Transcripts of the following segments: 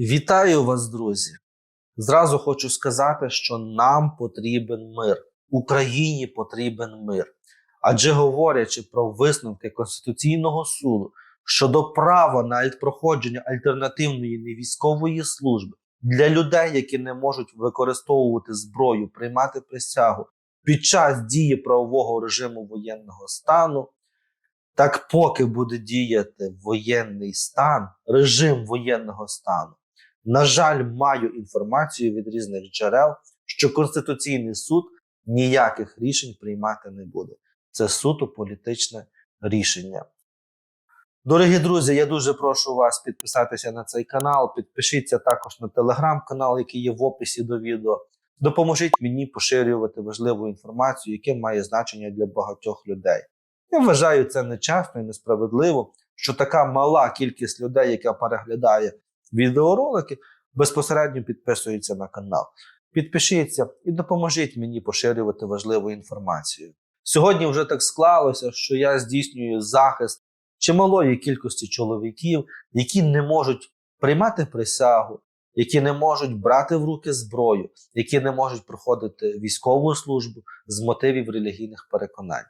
Вітаю вас, друзі! Зразу хочу сказати, що нам потрібен мир, Україні потрібен мир. Адже говорячи про висновки Конституційного суду щодо права на проходження альтернативної невійськової служби для людей, які не можуть використовувати зброю, приймати присягу під час дії правового режиму воєнного стану, так поки буде діяти воєнний стан, режим воєнного стану. На жаль, маю інформацію від різних джерел, що Конституційний суд ніяких рішень приймати не буде. Це суто політичне рішення. Дорогі друзі, я дуже прошу вас підписатися на цей канал. Підпишіться також на телеграм-канал, який є в описі до відео. Допоможіть мені поширювати важливу інформацію, яка має значення для багатьох людей. Я вважаю це нечесно і несправедливо, що така мала кількість людей, яка переглядає відеоролики, безпосередньо підписується на канал. Підпишіться і допоможіть мені поширювати важливу інформацію. Сьогодні вже так склалося, що я здійснюю захист чималої кількості чоловіків, які не можуть приймати присягу, які не можуть брати в руки зброю, які не можуть проходити військову службу з мотивів релігійних переконань.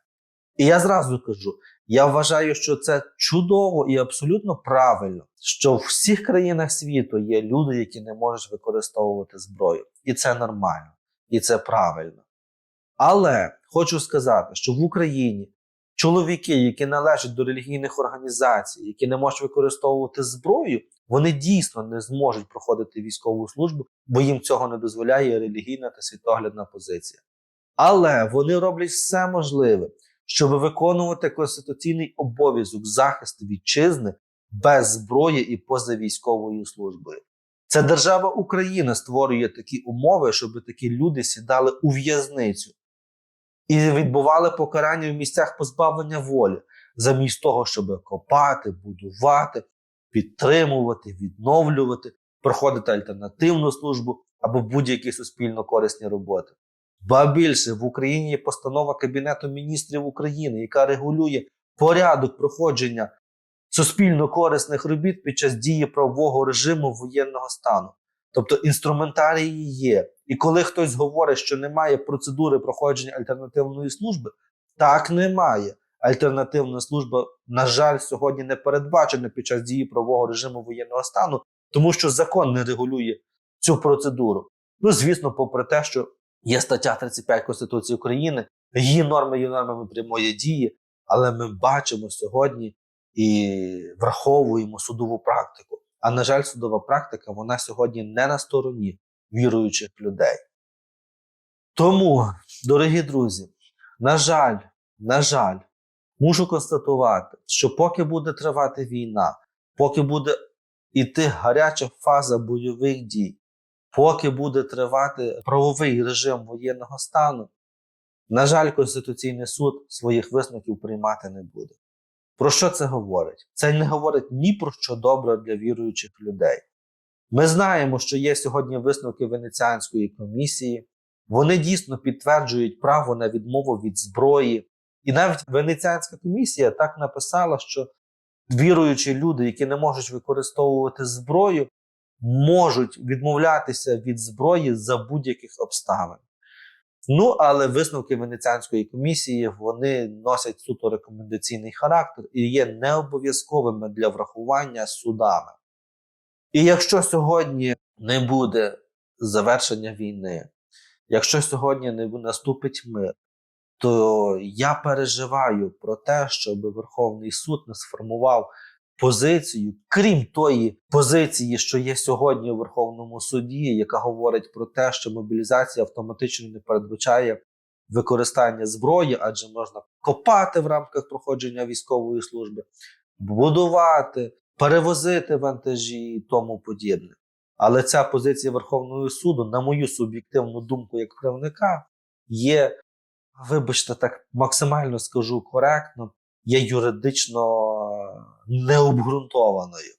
І я зразу кажу: я вважаю, що це чудово і абсолютно правильно, що в всіх країнах світу є люди, які не можуть використовувати зброю. І це нормально, і це правильно. Але хочу сказати, що в Україні чоловіки, які належать до релігійних організацій, які не можуть використовувати зброю, вони дійсно не зможуть проходити військову службу, бо їм цього не дозволяє релігійна та світоглядна позиція. Але вони роблять все можливе, щоб виконувати конституційний обов'язок захисту вітчизни без зброї і поза військовою службою. Це держава Україна створює такі умови, щоб такі люди сідали у в'язницю і відбували покарання в місцях позбавлення волі, замість того, щоб копати, будувати, підтримувати, відновлювати, проходити альтернативну службу або будь-які суспільно корисні роботи. Ба більше в Україні є постанова Кабінету міністрів України, яка регулює порядок проходження суспільно корисних робіт під час дії правового режиму воєнного стану. Тобто інструментарії є. І коли хтось говорить, що немає процедури проходження альтернативної служби, так немає. Альтернативна служба, на жаль, сьогодні не передбачена під час дії правового режиму воєнного стану, тому що закон не регулює цю процедуру. Ну, звісно, попри те, що є стаття 35 Конституції України, її норми є нормами прямої дії, але ми бачимо сьогодні і враховуємо судову практику. А на жаль, судова практика вона сьогодні не на стороні віруючих людей. Тому, дорогі друзі, на жаль, на жаль, мушу констатувати, що поки буде тривати війна, поки буде йти гаряча фаза бойових дій, поки буде тривати правовий режим воєнного стану, на жаль, Конституційний суд своїх висновків приймати не буде. Про що це говорить? Це не говорить ні про що добре для віруючих людей. Ми знаємо, що є сьогодні висновки Венеціанської комісії, вони дійсно підтверджують право на відмову від зброї. І навіть Венеціанська комісія так написала, що віруючі люди, які не можуть використовувати зброю, можуть відмовлятися від зброї за будь-яких обставин. Ну, але висновки Венеціанської комісії вони носять суто рекомендаційний характер і є необов'язковими для врахування судами. І якщо сьогодні не буде завершення війни, якщо сьогодні не наступить мир, то я переживаю про те, щоб Верховний суд не сформував позицію, крім тої позиції, що є сьогодні у Верховному суді, яка говорить про те, що мобілізація автоматично не передбачає використання зброї, адже можна копати в рамках проходження військової служби, будувати, перевозити вантажі і тому подібне. Але ця позиція Верховного суду, на мою суб'єктивну думку, як правника, є, вибачте, так максимально скажу коректно, є юридично необґрунтованою.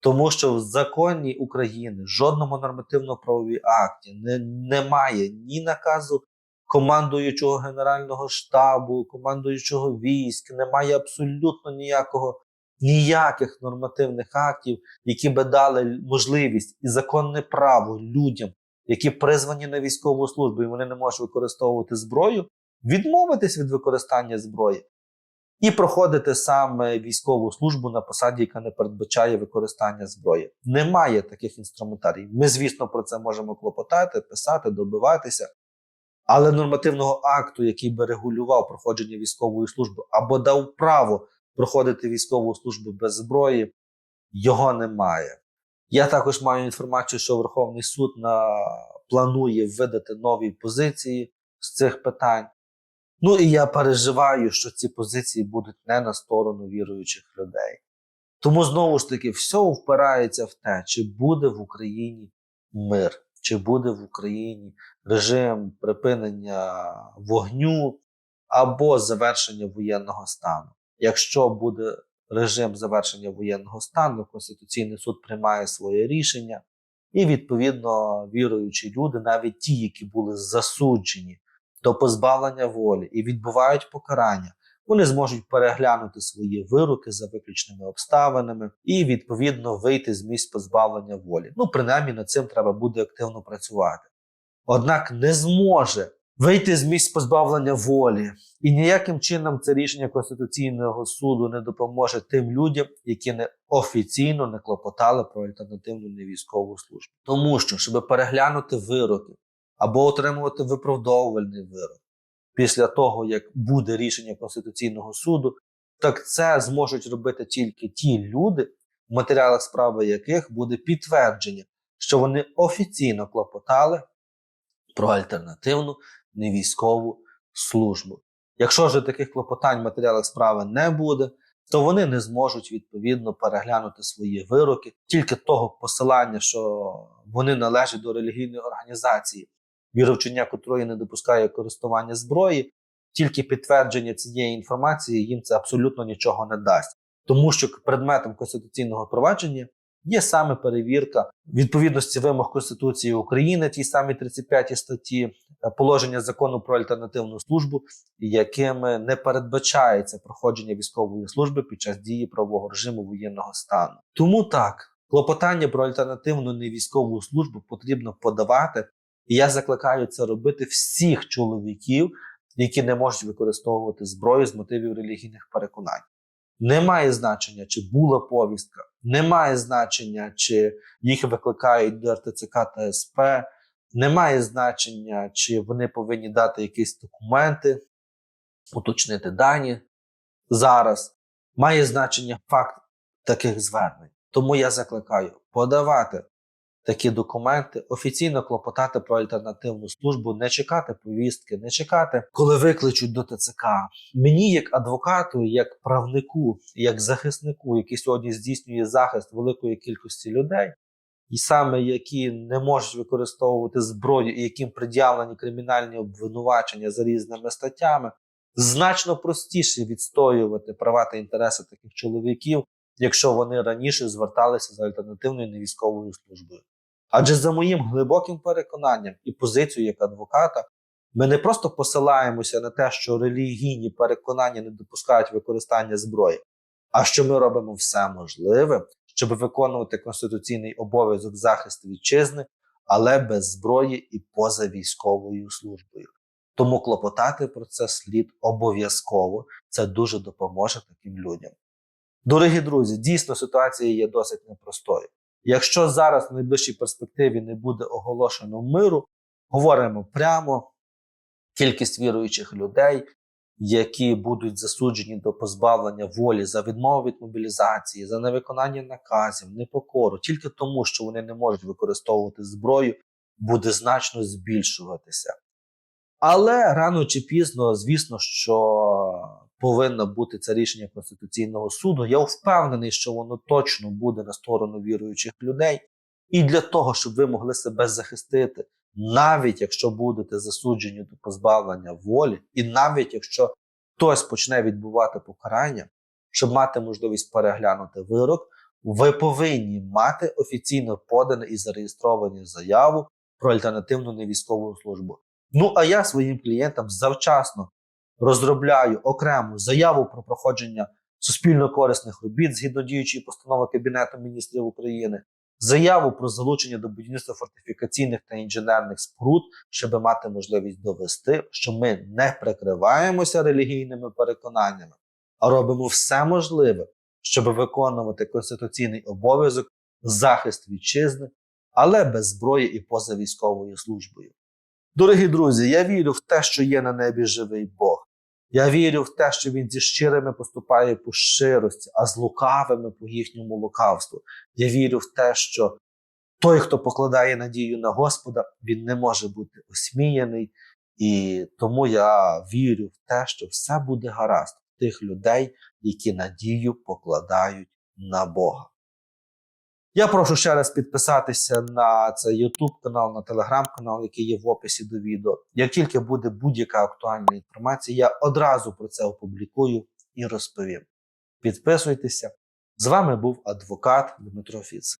Тому що в законі України жодному нормативно-правовій акті не, немає ні наказу командуючого Генерального штабу, командуючого військ, немає абсолютно ніякого ніяких нормативних актів, які би дали можливість і законне право людям, які призвані на військову службу, і вони не можуть використовувати зброю, відмовитись від використання зброї і проходити саме військову службу на посаді, яка не передбачає використання зброї. Немає таких інструментарій. Ми, звісно, про це можемо клопотати, писати, добиватися. Але нормативного акту, який би регулював проходження військової служби або дав право проходити військову службу без зброї, його немає. Я також маю інформацію, що Верховний суд на... планує видати нові позиції з цих питань. Ну і я переживаю, що ці позиції будуть не на сторону віруючих людей. Тому знову ж таки, все впирається в те, чи буде в Україні мир, чи буде в Україні режим припинення вогню або завершення воєнного стану. Якщо буде режим завершення воєнного стану, Конституційний суд приймає своє рішення, і відповідно віруючі люди, навіть ті, які були засуджені до позбавлення волі і відбувають покарання, вони зможуть переглянути свої вироки за виключними обставинами і відповідно вийти з місць позбавлення волі. Ну, принаймні над цим треба буде активно працювати. Однак не зможе вийти з місць позбавлення волі, і ніяким чином це рішення Конституційного суду не допоможе тим людям, які не офіційно не клопотали про альтернативну невійськову службу. Тому що, щоб переглянути вироки або отримувати виправдовувальний вирок після того, як буде рішення Конституційного суду, так це зможуть робити тільки ті люди, в матеріалах справи яких буде підтвердження, що вони офіційно клопотали про альтернативну невійськову службу. Якщо ж таких клопотань в матеріалах справи не буде, то вони не зможуть відповідно переглянути свої вироки тільки того посилання, що вони належать до релігійної організації, віровчення котрої не допускає користування зброї, тільки підтвердження цієї інформації їм це абсолютно нічого не дасть, тому що предметом конституційного провадження є саме перевірка відповідності вимог Конституції України, тій самій 35 статті, е, положення закону про альтернативну службу, якими не передбачається проходження військової служби під час дії правового режиму воєнного стану. Тому так, клопотання про альтернативну невійськову службу потрібно подавати, і я закликаю це робити всіх чоловіків, які не можуть використовувати зброю з мотивів релігійних переконань. Немає значення, чи була повістка, немає значення, чи їх викликають до РТЦК та СП, немає значення, чи вони повинні дати якісь документи, уточнити дані зараз. Має значення факт таких звернень. Тому я закликаю подавати такі документи, офіційно клопотати про альтернативну службу, не чекати повістки, не чекати, коли викличуть до ТЦК. Мені, як адвокату, як правнику, як захиснику, який сьогодні здійснює захист великої кількості людей, і саме які не можуть використовувати зброю, і яким пред'явлені кримінальні обвинувачення за різними статтями, значно простіше відстоювати права та інтереси таких чоловіків, якщо вони раніше зверталися за альтернативною невійськовою службою. Адже за моїм глибоким переконанням і позицією як адвоката, ми не просто посилаємося на те, що релігійні переконання не допускають використання зброї, а що ми робимо все можливе, щоб виконувати конституційний обов'язок захисту вітчизни, але без зброї і поза військовою службою. Тому клопотати про це слід обов'язково. Це дуже допоможе таким людям. Дорогі друзі, дійсно ситуація є досить непростою. Якщо зараз в найближчій перспективі не буде оголошено миру, говоримо прямо кількість віруючих людей, які будуть засуджені до позбавлення волі за відмову від мобілізації, за невиконання наказів, непокору, тільки тому, що вони не можуть використовувати зброю, буде значно збільшуватися. Але рано чи пізно, звісно, що повинно бути це рішення Конституційного суду. Я впевнений, що воно точно буде на сторону віруючих людей. І для того, щоб ви могли себе захистити, навіть якщо будете засуджені до позбавлення волі, і навіть якщо хтось почне відбувати покарання, щоб мати можливість переглянути вирок, ви повинні мати офіційно подану і зареєстровану заяву про альтернативну невійськову службу. Ну а я своїм клієнтам завчасно розробляю окрему заяву про проходження суспільно корисних робіт згідно діючої постанови Кабінету міністрів України, заяву про залучення до будівництва фортифікаційних та інженерних споруд, щоб мати можливість довести, що ми не прикриваємося релігійними переконаннями, а робимо все можливе, щоб виконувати конституційний обов'язок захист вітчизни, але без зброї і поза військовою службою. Дорогі друзі, я вірю в те, що є на небі живий Бог. Я вірю в те, що він зі щирими поступає по щирості, а з лукавими по їхньому лукавству. Я вірю в те, що той, хто покладає надію на Господа, він не може бути осміяний. І тому я вірю в те, що все буде гаразд тих людей, які надію покладають на Бога. Я прошу ще раз підписатися на цей YouTube канал, на телеграм канал, який є в описі до відео. Як тільки буде будь-яка актуальна інформація, я одразу про це опублікую і розповім. Підписуйтеся. З вами був адвокат Дмитро Фіц.